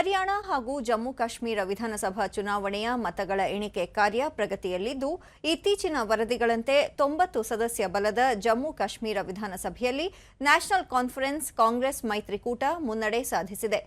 ಹರಿಯಾಣ ಹಾಗೂ ಜಮ್ಮು ಕಾಶ್ಮೀರ ವಿಧಾನಸಭಾ ಚುನಾವಣೆಯ ಮತಗಳ ಎಣಿಕೆ ಕಾರ್ಯ ಪ್ರಗತಿಯಲ್ಲಿದ್ದು, ಇತ್ತೀಚಿನ ವರದಿಗಳಂತೆ ತೊಂಬತ್ತು ಸದಸ್ಯ ಬಲದ ಜಮ್ಮು ಕಾಶ್ಮೀರ ವಿಧಾನಸಭೆಯಲ್ಲಿ ನ್ಯಾಷನಲ್ ಕಾನ್ಫರೆನ್ಸ್ ಕಾಂಗ್ರೆಸ್ ಮೈತ್ರಿಕೂಟ ಮುನ್ನಡೆ ಸಾಧಿಸಿದೆ.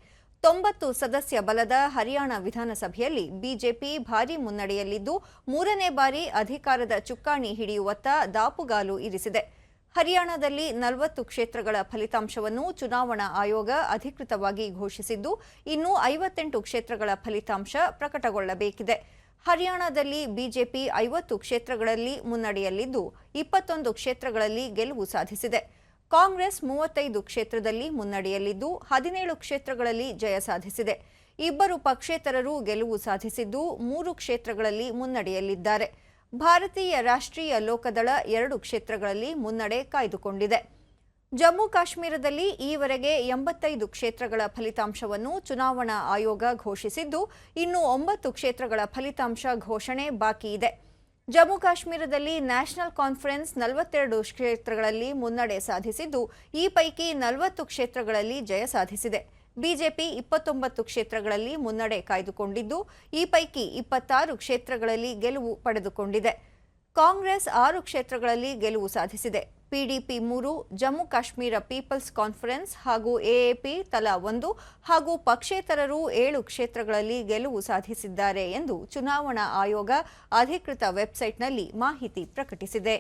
ತೊಂಬತ್ತು ಸದಸ್ಯ ಬಲದ ಹರಿಯಾಣ ವಿಧಾನಸಭೆಯಲ್ಲಿ ಬಿಜೆಪಿ ಭಾರೀ ಮುನ್ನಡೆಯಲ್ಲಿದ್ದು, ಮೂರನೇ ಬಾರಿ ಅಧಿಕಾರದ ಚುಕ್ಕಾಣಿ ಹಿಡಿಯುವತ್ತ ದಾಪುಗಾಲು ಇರಿಸಿದೆ. ಹರಿಯಾಣದಲ್ಲಿ ನಲವತ್ತು ಕ್ಷೇತ್ರಗಳ ಫಲಿತಾಂಶವನ್ನು ಚುನಾವಣಾ ಆಯೋಗ ಅಧಿಕೃತವಾಗಿ ಘೋಷಿಸಿದ್ದು, ಇನ್ನು ಐವತ್ತೆಂಟು ಕ್ಷೇತ್ರಗಳ ಫಲಿತಾಂಶ ಪ್ರಕಟಗೊಳ್ಳಬೇಕಿದೆ. ಹರಿಯಾಣದಲ್ಲಿ ಬಿಜೆಪಿ ಐವತ್ತು ಕ್ಷೇತ್ರಗಳಲ್ಲಿ ಮುನ್ನಡೆಯಲ್ಲಿದ್ದು, ಇಪ್ಪತ್ತೊಂದು ಕ್ಷೇತ್ರಗಳಲ್ಲಿ ಗೆಲುವು ಸಾಧಿಸಿದೆ. ಕಾಂಗ್ರೆಸ್ ಮೂವತ್ತೈದು ಕ್ಷೇತ್ರದಲ್ಲಿ ಮುನ್ನಡೆಯಲ್ಲಿದ್ದು, ಹದಿನೇಳು ಕ್ಷೇತ್ರಗಳಲ್ಲಿ ಜಯ ಸಾಧಿಸಿದೆ. ಇಬ್ಬರು ಪಕ್ಷೇತರರು ಗೆಲುವು ಸಾಧಿಸಿದ್ದು, ಮೂರು ಕ್ಷೇತ್ರಗಳಲ್ಲಿ ಮುನ್ನಡೆಯಲ್ಲಿದ್ದಾರೆ. ಭಾರತೀಯ ರಾಷ್ಟ್ರೀಯ ಲೋಕದಳ ಎರಡು ಕ್ಷೇತ್ರಗಳಲ್ಲಿ ಮುನ್ನಡೆ ಕಾಯ್ದುಕೊಂಡಿದೆ. ಜಮ್ಮು ಕಾಶ್ಮೀರದಲ್ಲಿ ಈವರೆಗೆ ಎಂಬತ್ತೈದು ಕ್ಷೇತ್ರಗಳ ಫಲಿತಾಂಶವನ್ನು ಚುನಾವಣಾ ಆಯೋಗ ಘೋಷಿಸಿದ್ದು, ಇನ್ನು ಒಂಬತ್ತು ಕ್ಷೇತ್ರಗಳ ಫಲಿತಾಂಶ ಘೋಷಣೆ ಬಾಕಿ ಇದೆ. ಜಮ್ಮು ಕಾಶ್ಮೀರದಲ್ಲಿ ನ್ಯಾಷನಲ್ ಕಾನ್ಫರೆನ್ಸ್ ನಲವತ್ತೆರಡು ಕ್ಷೇತ್ರಗಳಲ್ಲಿ ಮುನ್ನಡೆ ಸಾಧಿಸಿದ್ದು, ಈ ಪೈಕಿ ನಲವತ್ತು ಕ್ಷೇತ್ರಗಳಲ್ಲಿ ಜಯ ಸಾಧಿಸಿದೆ. ಬಿಜೆಪಿ ಇಪ್ಪತ್ತೊಂಬತ್ತು ಕ್ಷೇತ್ರಗಳಲ್ಲಿ ಮುನ್ನಡೆ ಕಾಯ್ದುಕೊಂಡಿದ್ದು, ಈ ಪೈಕಿ ಇಪ್ಪತ್ತಾರು ಕ್ಷೇತ್ರಗಳಲ್ಲಿ ಗೆಲುವು ಪಡೆದುಕೊಂಡಿದೆ. ಕಾಂಗ್ರೆಸ್ ಆರು ಕ್ಷೇತ್ರಗಳಲ್ಲಿ ಗೆಲುವು ಸಾಧಿಸಿದೆ. ಪಿಡಿಪಿ ಮೂರು, ಜಮ್ಮು ಕಾಶ್ಮೀರ ಪೀಪಲ್ಸ್ ಕಾನ್ಫರೆನ್ಸ್ ಹಾಗೂ ಎಎಪಿ ತಲಾ ಒಂದು ಹಾಗೂ ಪಕ್ಷೇತರರು ಏಳು ಕ್ಷೇತ್ರಗಳಲ್ಲಿ ಗೆಲುವು ಸಾಧಿಸಿದ್ದಾರೆ ಎಂದು ಚುನಾವಣಾ ಆಯೋಗ ಅಧಿಕೃತ ವೆಬ್ಸೈಟ್ನಲ್ಲಿ ಮಾಹಿತಿ ಪ್ರಕಟಿಸಿದೆ.